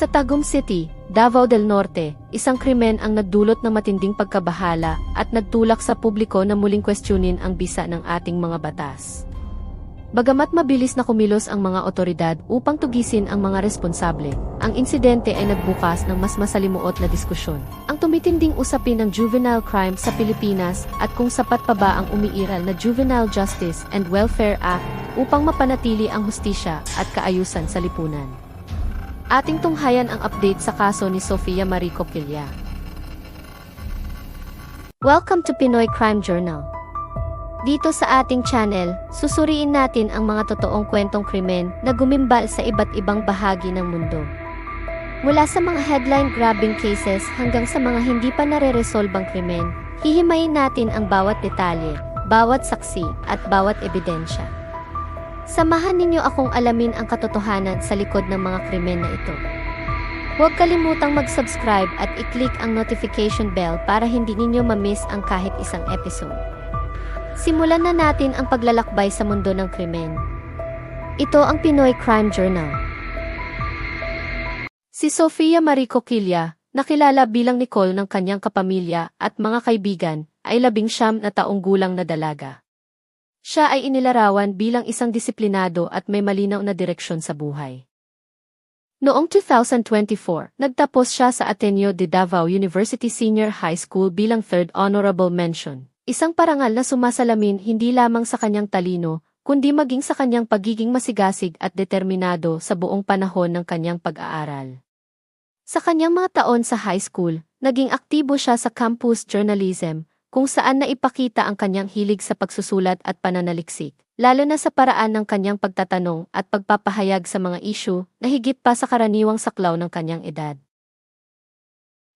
Sa Tagum City, Davao del Norte, isang krimen ang nagdulot ng matinding pagkabahala at nagtulak sa publiko na muling kwestiyonin ang bisa ng ating mga batas. Bagamat mabilis na kumilos ang mga otoridad upang tugisin ang mga responsable, ang insidente ay nagbukas ng mas masalimuot na diskusyon. Ang tumitinding usapin ng juvenile crime sa Pilipinas at kung sapat pa ba ang umiiral na Juvenile Justice and Welfare Act upang mapanatili ang hustisya at kaayusan sa lipunan. Ating tunghayan ang update sa kaso ni Sofia Marico Quilla. Welcome to Pinoy Crime Journal. Dito sa ating channel, susuriin natin ang mga totoong kwentong krimen na gumimbal sa iba't ibang bahagi ng mundo. Mula sa mga headline-grabbing cases hanggang sa mga hindi pa nare-resolbang krimen, hihimayin natin ang bawat detalye, bawat saksi, at bawat ebidensya. Samahan ninyo akong alamin ang katotohanan sa likod ng mga krimen na ito. Huwag kalimutang mag-subscribe at i-click ang notification bell para hindi ninyo ma-miss ang kahit isang episode. Simulan na natin ang paglalakbay sa mundo ng krimen. Ito ang Pinoy Crime Journal. Si Sofia Marico Quilla, nakilala bilang Nicole ng kanyang kapamilya at mga kaibigan, ay labing siyam na taong gulang na dalaga. Siya ay inilarawan bilang isang disiplinado at may malinaw na direksyon sa buhay. Noong 2024, nagtapos siya sa Ateneo de Davao University Senior High School bilang Third Honorable Mention. Isang parangal na sumasalamin hindi lamang sa kanyang talino, kundi maging sa kanyang pagiging masigasig at determinado sa buong panahon ng kanyang pag-aaral. Sa kanyang mga taon sa high school, naging aktibo siya sa campus journalism, kung saan naipakita ang kanyang hilig sa pagsusulat at pananaliksik, lalo na sa paraan ng kanyang pagtatanong at pagpapahayag sa mga isyu na higit pa sa karaniwang saklaw ng kanyang edad.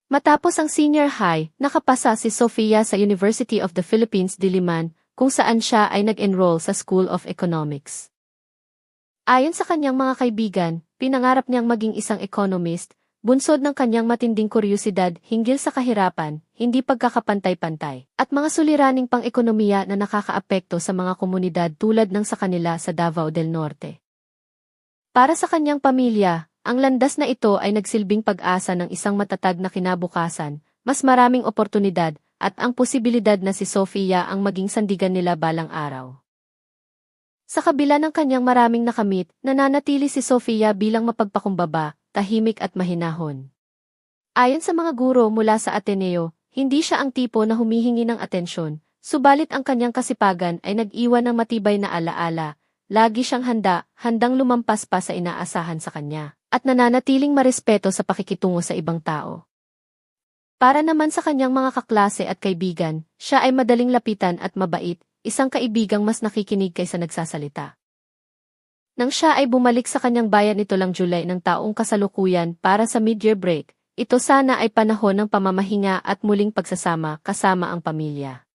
Matapos ang senior high, nakapasa si Sofia sa University of the Philippines Diliman, kung saan siya ay nag-enroll sa School of Economics. Ayon sa kanyang mga kaibigan, pinangarap niyang maging isang economist, bunsod ng kanyang matinding kuryosidad hinggil sa kahirapan, hindi pagkakapantay-pantay, at mga suliraning pang-ekonomiya na nakakaapekto sa mga komunidad tulad ng sa kanila sa Davao del Norte. Para sa kanyang pamilya, ang landas na ito ay nagsilbing pag-asa ng isang matatag na kinabukasan, mas maraming oportunidad, at ang posibilidad na si Sofia ang maging sandigan nila balang araw. Sa kabila ng kanyang maraming nakamit, nananatili si Sofia bilang mapagpakumbaba, tahimik at mahinahon. Ayon sa mga guro mula sa Ateneo, hindi siya ang tipo na humihingi ng atensyon, subalit ang kanyang kasipagan ay nag-iwan ng matibay na alaala, lagi siyang handa, handang lumampas pa sa inaasahan sa kanya at nananatiling marespeto sa pakikitungo sa ibang tao. Para naman sa kanyang mga kaklase at kaibigan, siya ay madaling lapitan at mabait, isang kaibigang mas nakikinig kaysa nagsasalita. Nang siya ay bumalik sa kanyang bayan ito lang July ng taong kasalukuyan para sa mid-year break, ito sana ay panahon ng pamamahinga at muling pagsasama kasama ang pamilya.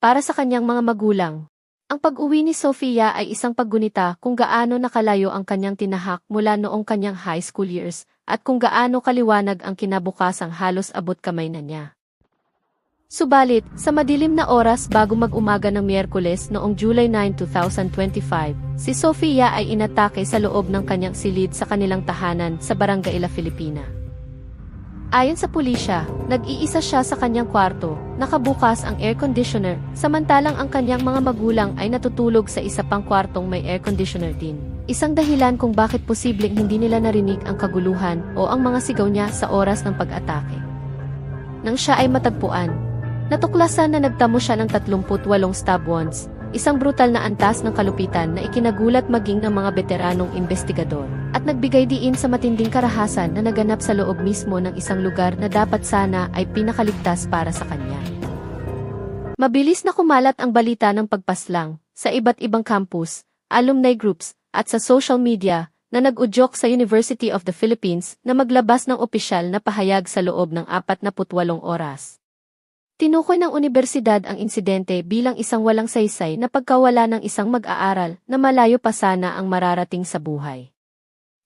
Para sa kanyang mga magulang, ang pag-uwi ni Sofia ay isang paggunita kung gaano nakalayo ang kanyang tinahak mula noong kanyang high school years at kung gaano kaliwanag ang kinabukasang halos abot kamay na niya. Subalit, sa madilim na oras bago mag-umaga ng Miyerkules noong July 9, 2025, si Sofia ay inatake sa loob ng kanyang silid sa kanilang tahanan sa Barangay La Filipina. Ayon sa pulisya, nag-iisa siya sa kanyang kwarto, nakabukas ang air conditioner, samantalang ang kanyang mga magulang ay natutulog sa isa pang kwartong may air conditioner din. Isang dahilan kung bakit posibleng hindi nila narinig ang kaguluhan o ang mga sigaw niya sa oras ng pag-atake. Nang siya ay matagpuan, natuklasan na nagtamo siya ng 38 stab wounds, Isang brutal na antas ng kalupitan na ikinagulat maging ng mga veteranong investigador at nagbigay diin sa matinding karahasan na naganap sa loob mismo ng isang lugar na dapat sana ay pinakaligtas para sa kanya. Mabilis na kumalat ang balita ng pagpaslang sa iba't ibang campus, alumni groups, at sa social media na nag-udyok sa University of the Philippines na maglabas ng opisyal na pahayag sa loob ng 48 oras. Tinukoy ng universidad ang insidente bilang isang walang saysay na pagkawala ng isang mag-aaral na malayo pa sana ang mararating sa buhay.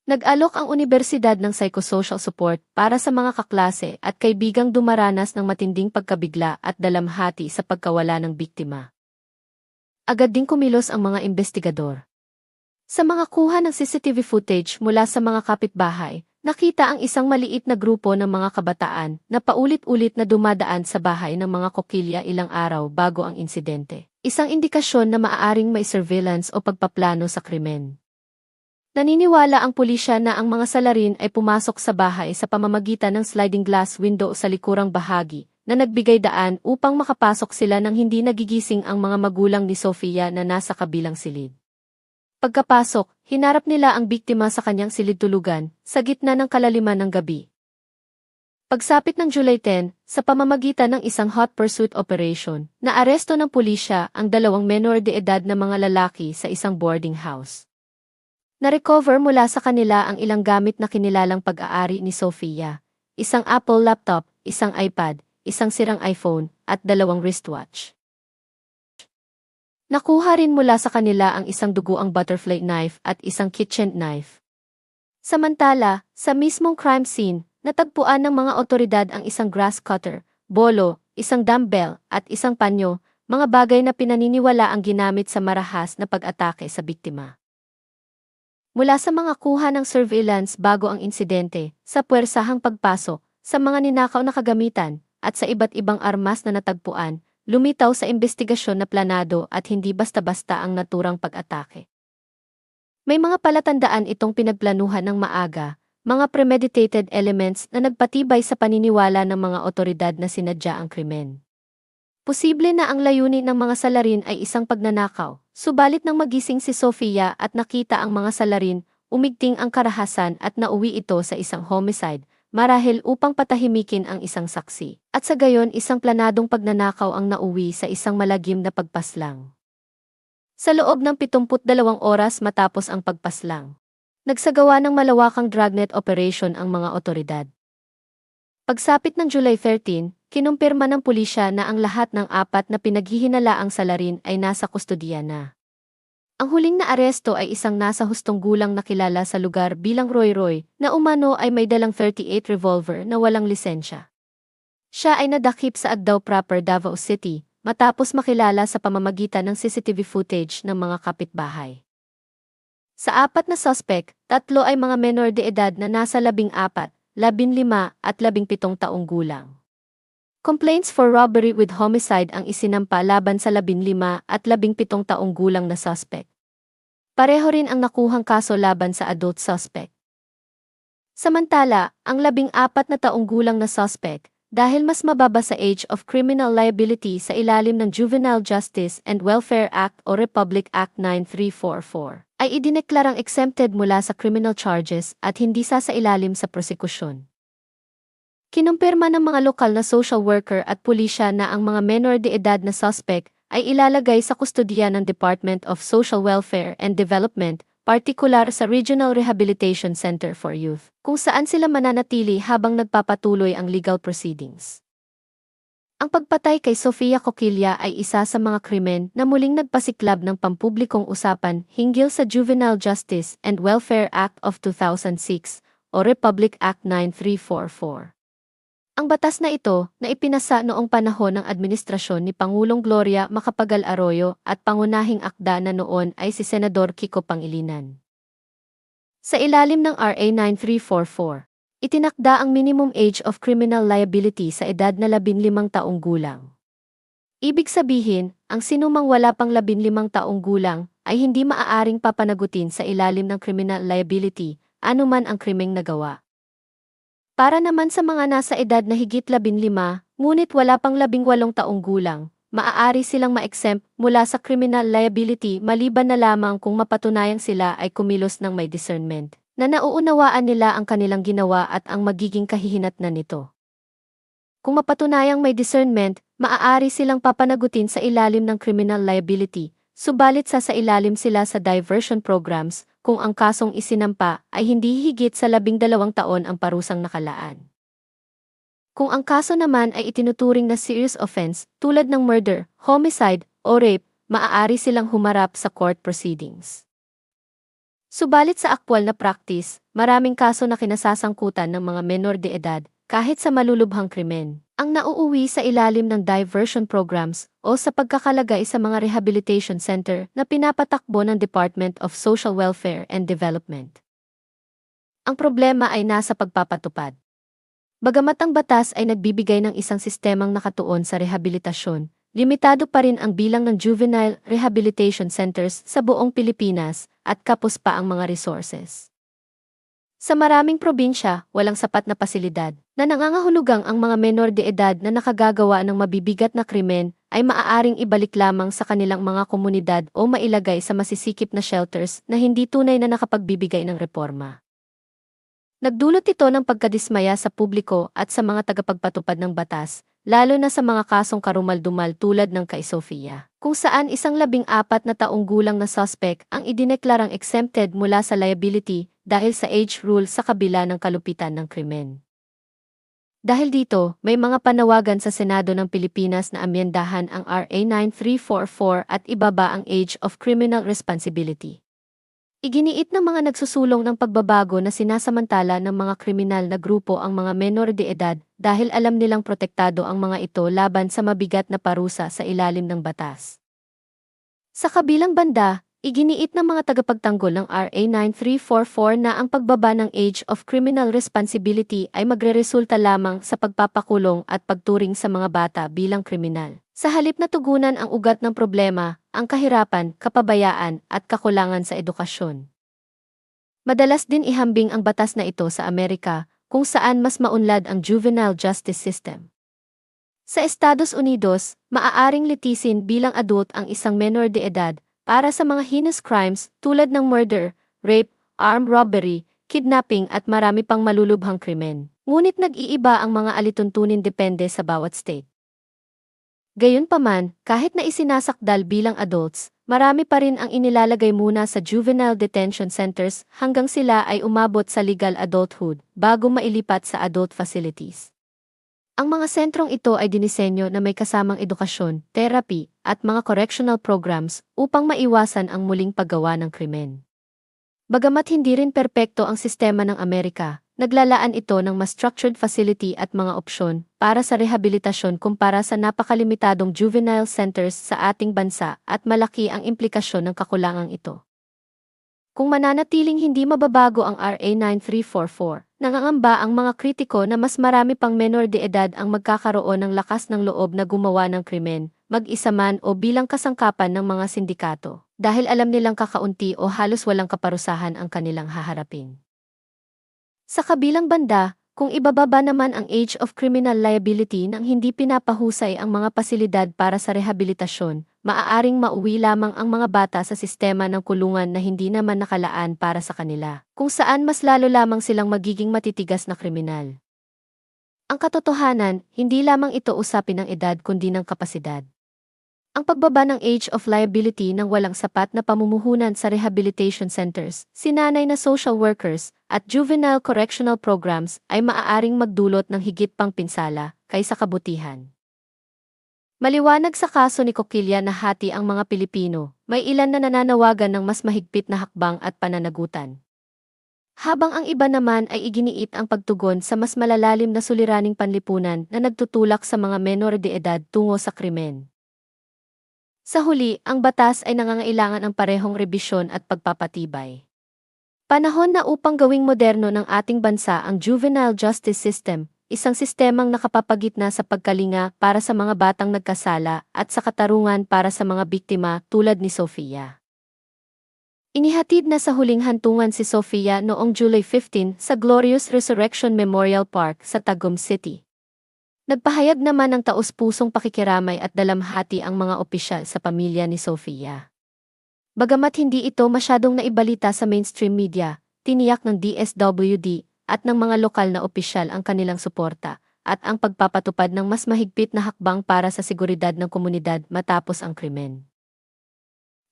Nag-alok ang universidad ng psychosocial support para sa mga kaklase at kaibigang dumaranas ng matinding pagkabigla at dalamhati sa pagkawala ng biktima. Agad ding kumilos ang mga investigador. Sa mga kuha ng CCTV footage mula sa mga kapitbahay, nakita ang isang maliit na grupo ng mga kabataan na paulit-ulit na dumadaan sa bahay ng mga kokilya ilang araw bago ang insidente. Isang indikasyon na maaaring may surveillance o pagpaplano sa krimen. Naniniwala ang pulisya na ang mga salarin ay pumasok sa bahay sa pamamagitan ng sliding glass window sa likurang bahagi, na nagbigay daan upang makapasok sila nang hindi nagigising ang mga magulang ni Sofia na nasa kabilang silid. Pagkapasok, hinarap nila ang biktima sa kanyang silid tulugan, sa gitna ng kalaliman ng gabi. Pagsapit ng July 10, sa pamamagitan ng isang hot pursuit operation, naaresto ng pulisya ang dalawang menor de edad na mga lalaki sa isang boarding house. Na-recover mula sa kanila ang ilang gamit na kinilalang pag-aari ni Sofia, isang Apple laptop, isang iPad, isang sirang iPhone, at dalawang wristwatch. Nakuha rin mula sa kanila ang isang duguang butterfly knife at isang kitchen knife. Samantala, sa mismong crime scene, natagpuan ng mga otoridad ang isang grass cutter, bolo, isang dumbbell, at isang panyo, mga bagay na pinaniniwala ang ginamit sa marahas na pag-atake sa biktima. Mula sa mga kuha ng surveillance bago ang insidente, sa puwersahang pagpasok, sa mga ninakaw na kagamitan, at sa iba't ibang armas na natagpuan, lumitaw sa investigasyon na planado at hindi basta-basta ang naturang pag-atake. May mga palatandaan itong pinagplanuhan ng maaga, mga premeditated elements na nagpatibay sa paniniwala ng mga otoridad na sinadya ang krimen. Posible na ang layunin ng mga salarin ay isang pagnanakaw, subalit nang magising si Sofia at nakita ang mga salarin, umigting ang karahasan at nauwi ito sa isang homicide, marahil upang patahimikin ang isang saksi, at sa gayon isang planadong pagnanakaw ang nauwi sa isang malagim na pagpaslang. Sa loob ng 72 oras matapos ang pagpaslang, nagsagawa ng malawakang dragnet operation ang mga otoridad. Pagsapit ng July 13, kinumpirma ng pulisya na ang lahat ng apat na pinaghihinalaang salarin ay nasa kustodiya na. Ang huling na aresto ay isang nasa hustong gulang na kilala sa lugar bilang Roy Roy, na umano ay may dalang 38 revolver na walang lisensya. Siya ay nadakip sa Agdao proper Davao City, matapos makilala sa pamamagitan ng CCTV footage ng mga kapitbahay. Sa apat na suspect, tatlo ay mga menor de edad na nasa labing apat, labing lima at labing pitong taong gulang. Complaints for robbery with homicide ang isinampa laban sa labing lima at labing pitong taong gulang na suspect. Pareho rin ang nakuhang kaso laban sa adult suspect. Samantala, ang labing apat na taong gulang na suspect, dahil mas mababa sa age of criminal liability sa ilalim ng Juvenile Justice and Welfare Act o Republic Act 9344, ay idineklarang exempted mula sa criminal charges at hindi sa sa ilalim sa prosekusyon. Kinumpirma ng mga lokal na social worker at pulisya na ang mga menor de edad na suspect ay ilalagay sa kustodiya ng Department of Social Welfare and Development, partikular sa Regional Rehabilitation Center for Youth, kung saan sila mananatili habang nagpapatuloy ang legal proceedings. Ang pagpatay kay Sofia Coquilla ay isa sa mga krimen na muling nagpasiklab ng pampublikong usapan hinggil sa Juvenile Justice and Welfare Act of 2006 o Republic Act 9344. Ang batas na ito, na ipinasa noong panahon ng administrasyon ni Pangulong Gloria Macapagal Arroyo at pangunahing akda na noon ay si Senador Kiko Pangilinan. Sa ilalim ng RA 9344, itinakda ang minimum age of criminal liability sa edad na 15 taong gulang. Ibig sabihin, ang sinumang wala pang 15 taong gulang ay hindi maaaring papanagutin sa ilalim ng criminal liability anuman ang krimeng nagawa. Para naman sa mga nasa edad na higit 15, ngunit wala pang 18 taong gulang, maaari silang ma-exempt mula sa criminal liability maliban na lamang kung mapatunayang sila ay kumilos ng may discernment, na nauunawaan nila ang kanilang ginawa at ang magiging kahihinatnan nito. Kung mapatunayang may discernment, maaari silang papanagutin sa ilalim ng criminal liability, subalit sa sa ilalim sila sa diversion programs, kung ang kasong isinampa ay hindi higit sa labing dalawang taon ang parusang nakalaan. Kung ang kaso naman ay itinuturing na serious offense tulad ng murder, homicide, o rape, maaari silang humarap sa court proceedings. Subalit sa aktwal na practice, maraming kaso na kinasasangkutan ng mga menor de edad kahit sa malulubhang krimen ang nauuwi sa ilalim ng diversion programs o sa pagkakalagay sa mga rehabilitation center na pinapatakbo ng Department of Social Welfare and Development. Ang problema ay nasa pagpapatupad. Bagamat ang batas ay nagbibigay ng isang sistemang nakatuon sa rehabilitasyon, limitado pa rin ang bilang ng juvenile rehabilitation centers sa buong Pilipinas at kapos pa ang mga resources. Sa maraming probinsya, walang sapat na pasilidad na nangangahulugang ang mga menor de edad na nakagagawa ng mabibigat na krimen ay maaaring ibalik lamang sa kanilang mga komunidad o mailagay sa masisikip na shelters na hindi tunay na nakapagbibigay ng reforma. Nagdulot ito ng pagkadismaya sa publiko at sa mga tagapagpatupad ng batas, lalo na sa mga kasong karumaldumal tulad ng kay Sofia, kung saan isang labing apat na taong gulang na suspect ang idineklarang exempted mula sa liability dahil sa age rule sa kabila ng kalupitan ng krimen. Dahil dito, may mga panawagan sa Senado ng Pilipinas na amyendahan ang RA 9344 at ibaba ang age of criminal responsibility. Iginiit ng mga nagsusulong ng pagbabago na sinasamantala ng mga kriminal na grupo ang mga menor de edad dahil alam nilang protektado ang mga ito laban sa mabigat na parusa sa ilalim ng batas. Sa kabilang banda, iginiit ng mga tagapagtanggol ng RA 9344 na ang pagbaba ng age of criminal responsibility ay magreresulta lamang sa pagpapakulong at pagturing sa mga bata bilang kriminal. Sa halip na tugunan ang ugat ng problema, ang kahirapan, kapabayaan, at kakulangan sa edukasyon. Madalas din ihambing ang batas na ito sa Amerika, kung saan mas maunlad ang juvenile justice system. Sa Estados Unidos, maaaring litisin bilang adult ang isang menor de edad para sa mga heinous crimes tulad ng murder, rape, armed robbery, kidnapping at marami pang malulubhang krimen. Ngunit nag-iiba ang mga alituntunin depende sa bawat state. Gayunpaman, kahit na isinasakdal bilang adults, marami pa rin ang inilalagay muna sa juvenile detention centers hanggang sila ay umabot sa legal adulthood bago mailipat sa adult facilities. Ang mga sentrong ito ay dinisenyo na may kasamang edukasyon, therapy, at mga correctional programs upang maiwasan ang muling paggawa ng krimen. Bagamat hindi rin perpekto ang sistema ng Amerika, naglalaan ito ng mas structured facility at mga opsyon para sa rehabilitasyon kumpara sa napakalimitadong juvenile centers sa ating bansa at malaki ang implikasyon ng kakulangang ito. Kung mananatiling hindi mababago ang RA 9344, nangangamba ang mga kritiko na mas marami pang menor de edad ang magkakaroon ng lakas ng loob na gumawa ng krimen, mag-isa man o bilang kasangkapan ng mga sindikato, dahil alam nilang kakaunti o halos walang kaparusahan ang kanilang haharapin. Sa kabilang banda, kung ibababa naman ang age of criminal liability nang hindi pinapahusay ang mga pasilidad para sa rehabilitasyon, maaaring mauwi lamang ang mga bata sa sistema ng kulungan na hindi naman nakalaan para sa kanila, kung saan mas lalo lamang silang magiging matitigas na kriminal. Ang katotohanan, hindi lamang ito usapin ng edad kundi ng kapasidad. Ang pagbaba ng age of liability ng walang sapat na pamumuhunan sa rehabilitation centers, sinanay na social workers, at juvenile correctional programs ay maaaring magdulot ng higit pang pinsala kaysa kabutihan. Maliwanag sa kaso ni Coquilla na hati ang mga Pilipino, may ilan na nananawagan ng mas mahigpit na hakbang at pananagutan. Habang ang iba naman ay iginiit ang pagtugon sa mas malalalim na suliraning panlipunan na nagtutulak sa mga menor de edad tungo sa krimen. Sa huli, ang batas ay nangangailangan ng parehong rebisyon at pagpapatibay. Panahon na upang gawing moderno ng ating bansa ang juvenile justice system, isang sistemang nakapapagitna sa pagkalinga para sa mga batang nagkasala at sa katarungan para sa mga biktima tulad ni Sofia. Inihatid na sa huling hantungan si Sofia noong July 15 sa Glorious Resurrection Memorial Park sa Tagum City. Nagpahayag naman ng taus-pusong pakikiramay at dalamhati ang mga opisyal sa pamilya ni Sofia. Bagamat hindi ito masyadong naibalita sa mainstream media, tiniyak ng DSWD at ng mga lokal na opisyal ang kanilang suporta at ang pagpapatupad ng mas mahigpit na hakbang para sa seguridad ng komunidad matapos ang krimen.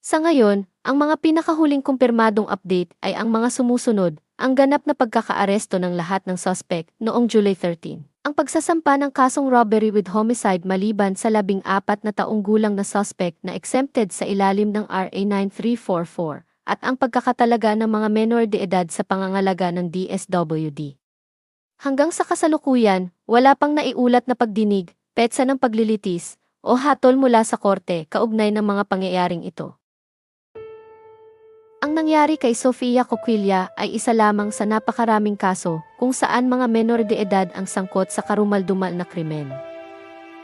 Sa ngayon, ang mga pinakahuling kumpirmadong update ay ang mga sumusunod, ang ganap na pagkakaaresto ng lahat ng suspect noong July 13. Ang pagsasampa ng kasong robbery with homicide maliban sa labing apat na taong gulang na suspect na exempted sa ilalim ng RA 9344 at ang pagkakatalaga ng mga menor de edad sa pangangalaga ng DSWD. Hanggang sa kasalukuyan, wala pang naiulat na pagdinig, petsa ng paglilitis, o hatol mula sa korte kaugnay ng mga pangyayaring ito. Ang Ang nangyari kay Sofia Coquilla ay isa lamang sa napakaraming kaso kung saan mga menor de edad ang sangkot sa karumaldumal na krimen.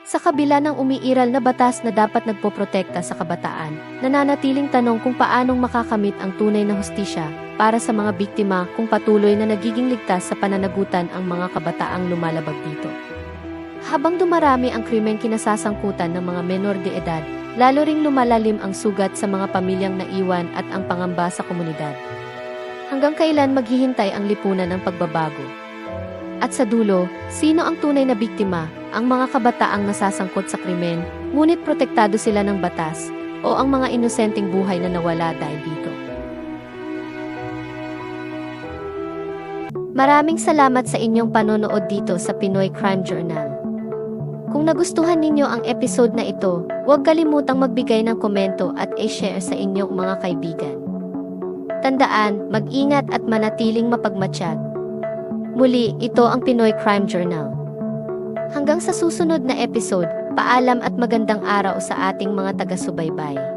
Sa kabila ng umiiral na batas na dapat nagpoprotekta sa kabataan, nananatiling tanong kung paanong makakamit ang tunay na hustisya para sa mga biktima kung patuloy na nagiging ligtas sa pananagutan ang mga kabataang lumalabag dito. Habang dumarami ang krimen kinasasangkutan ng mga menor de edad, lalo ring lumalalim ang sugat sa mga pamilyang naiwan at ang pangamba sa komunidad. Hanggang kailan maghihintay ang lipunan ng pagbabago? At sa dulo, sino ang tunay na biktima, ang mga kabataang nasasangkot sa krimen, ngunit protektado sila ng batas, o ang mga inosenteng buhay na nawala dahil dito? Maraming salamat sa inyong panonood dito sa Pinoy Crime Journal. Kung nagustuhan ninyo ang episode na ito, huwag kalimutang magbigay ng komento at i-share sa inyong mga kaibigan. Tandaan, mag-ingat at manatiling mapagmatsyag. Muli, ito ang Pinoy Crime Journal. Hanggang sa susunod na episode, paalam at magandang araw sa ating mga taga-subaybay.